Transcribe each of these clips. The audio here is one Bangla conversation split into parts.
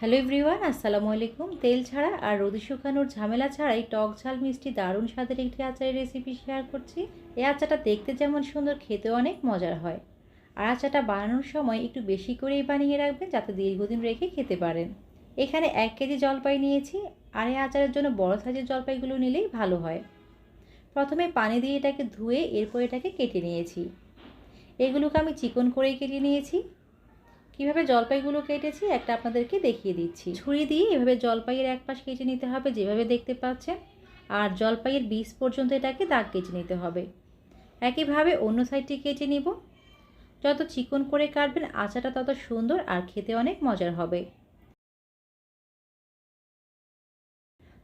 হ্যালো এভরিওয়ান আসসালামু আলাইকুম তেল ছাড়া আর রোদে শুকানোর ঝামেলা ছাড়াই টক ঝাল, মিষ্টি, দারুণ স্বাদের একটি আচারের রেসিপি শেয়ার করছি। এই আচারটা দেখতে যেমন সুন্দর, খেতেও অনেক মজার হয়। আর আচারটা বানানোর সময় একটু বেশি করেই বানিয়ে রাখবেন যাতে দীর্ঘদিন রেখে খেতে পারেন। এখানে এক কেজি জলপাই নিয়েছি। আর এই আচারের জন্য বড় সাইজের জলপাইগুলো নিলেই ভালো হয়। প্রথমে পানি দিয়ে এটাকে ধুয়ে এরপর এটাকে কেটে নিয়েছি। এগুলোকে আমি চিকন করেই কেটে নিয়েছি। কীভাবে জলপাইগুলো কেটেছি একটা আপনাদেরকে দেখিয়ে দিচ্ছি। ছুরি দিয়ে এভাবে জলপাইয়ের এক পাশ কেটে নিতে হবে যেভাবে দেখতে পাচ্ছেন। আর জলপাইয়ের বীজ পর্যন্ত এটাকে দাগ কেটে নিতে হবে। একইভাবে অন্য সাইডটি কেটে নিব। যত চিকন করে কাটবেন আচাটা তত সুন্দর আর খেতে অনেক মজার হবে।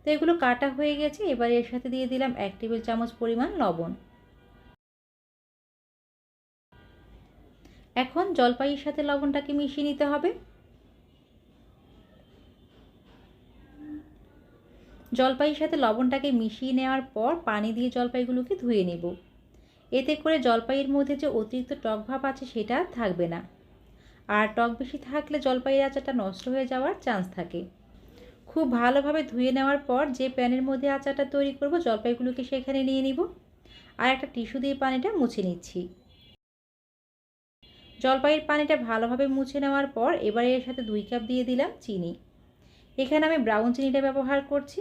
তো এগুলো কাটা হয়ে গেছে। এবার এর সাথে দিয়ে দিলাম এক টেবিল চামচ পরিমাণ লবণ। এখন জলপাইয়ের সাথে লবণটাকে মিশিয়ে নিতে হবে। জলপাইয়ের সাথে লবণটাকে মিশিয়ে নেওয়ার পর পানি দিয়ে জলপাইগুলোকে ধুয়ে নেব। এতে করে জলপাইয়ের মধ্যে যে অতিরিক্ত টক ভাব আছে সেটা থাকবে না। আর টক বেশি থাকলে জলপাইয়ের আচারটা নষ্ট হয়ে যাওয়ার চান্স থাকে। খুব ভালোভাবে ধুয়ে নেওয়ার পর যে প্যানের মধ্যে আচারটা তৈরি করব, জলপাইগুলোকে সেখানে নিয়ে নিব। আর একটা টিস্যু দিয়ে পানিটা মুছে নিচ্ছি। জলপাইয়ের পানিটা ভালোভাবে মুছে নেওয়ার পর এবারে এর সাথে দুই কাপ দিয়ে দিলাম চিনি। এখানে আমি ব্রাউন চিনিটা ব্যবহার করছি।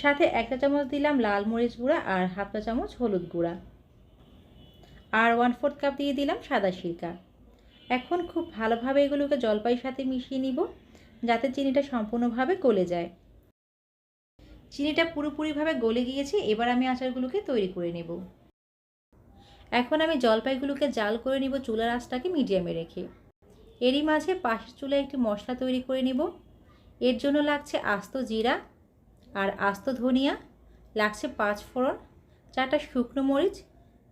সাথে একটা চামচ দিলাম লাল মরিচ গুঁড়া আর হাফ চা চামচ হলুদ গুঁড়া। আর ওয়ান ফোর্থ কাপ দিয়ে দিলাম সাদা সিরকা। এখন খুব ভালোভাবে এগুলোকে জলপাইয়ের সাথে মিশিয়ে নিব, যাতে চিনিটা সম্পূর্ণভাবে গলে যায়। চিনিটা পুরোপুরিভাবে গলে গিয়েছে, এবার আমি আচারগুলোকে তৈরি করে নেব। এখন আমি জলপাইগুলোকে জাল করে নিব চুলার আঁচটাকে মিডিয়ামে রেখে। এরই মাঝে পাশের চুলায় একটি মশলা তৈরি করে নিব। এর জন্য লাগছে আস্ত জিরা আর আস্ত ধনিয়া, লাগছে পাঁচ ফোড়ন, চারটা শুকনো মরিচ,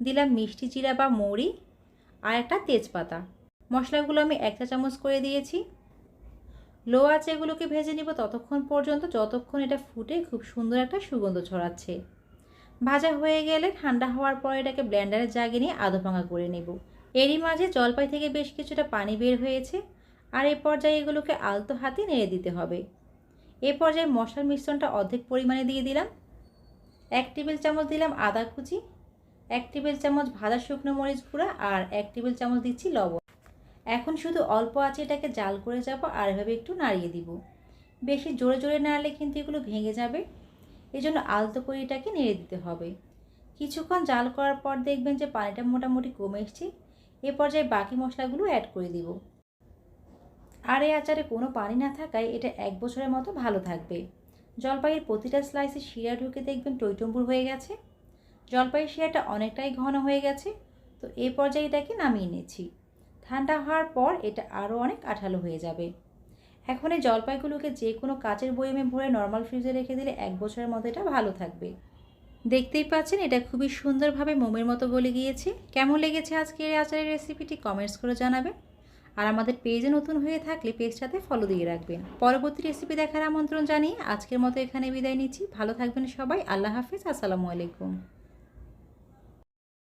দিলাম মিষ্টি জিরা বা মৌরি আর একটা তেজপাতা। মশলাগুলো আমি এক চা চামচ করে দিয়েছি। লো আছে এগুলোকে ভেজে নিব ততক্ষণ পর্যন্ত, যতক্ষণ এটা ফুটে খুব সুন্দর একটা সুগন্ধ ছড়াচ্ছে। ভাজা হয়ে গেলে ঠান্ডা হওয়ার পর এটাকে ব্লেন্ডারে জাগিয়ে নিয়ে আধো ভাঙা করে নেব। এরই মাঝে জলপাই থেকে বেশ কিছুটা পানি বের হয়েছে আর এই পর্যায়ে এগুলোকে আলতো হাতে নেড়ে দিতে হবে। এ পর্যায়ে মশলার মিশ্রণটা অর্ধেক পরিমাণে দিয়ে দিলাম। এক টেবিল চামচ দিলাম আদা কুচি, এক টেবিল চামচ ভাজা শুকনো মরিচ গুঁড়া আর এক টেবিল চামচ দিচ্ছি লবণ। এখন শুধু অল্প আছে এটাকে জাল করে যাব আর এভাবে একটু নাড়িয়ে দিব। বেশি জোরে জোরে নাড়লে কিন্তু এগুলো ভেঙে যাবে। এই জন্য আলতো করে এটাকে নেড়ে দিতে হবে। কিছুক্ষণ জাল করার পর দেখবেন যে পানিটা মোটামুটি কমে এসছে। এ পর্যায়ে বাকি মশলাগুলো অ্যাড করে দিব। আর এই আচারে কোনো পানি না থাকায় এটা এক বছরের মতো ভালো থাকবে। জলপাইয়ের প্রতিটা স্লাইসে শিরা ঢুকে দেখবেন টইটম্বুর হয়ে গেছে। জলপাইয়ের শিরাটা অনেকটাই ঘন হয়ে গেছে। তো এই পর্যায়ে এটাকে নামিয়ে নিচ্ছি। ঠান্ডা হওয়ার পর এটা আরও অনেক আঠালো হয়ে যাবে। এখন এই জলপাইগুলোকে যে কোনো কাচের বয়মে ভরে নর্মাল ফ্রিজে রেখে দিলে এক বছরের মতো এটা ভালো থাকবে। দেখতেই পাচ্ছেন, এটা খুবই সুন্দরভাবে মোমের মতো গলে গিয়েছে। কেমন লেগেছে আজকের এই আচারের রেসিপিটি কমেন্টস করে জানাবেন। আর আমাদের পেজে নতুন হয়ে থাকলে পেজটাতে ফলো দিয়ে রাখবেন। পরবর্তী রেসিপি দেখার আমন্ত্রণ জানিয়ে আজকের মতো এখানে বিদায় নিচ্ছি। ভালো থাকবেন সবাই। আল্লাহ হাফিজ। আসসালামু আলাইকুম।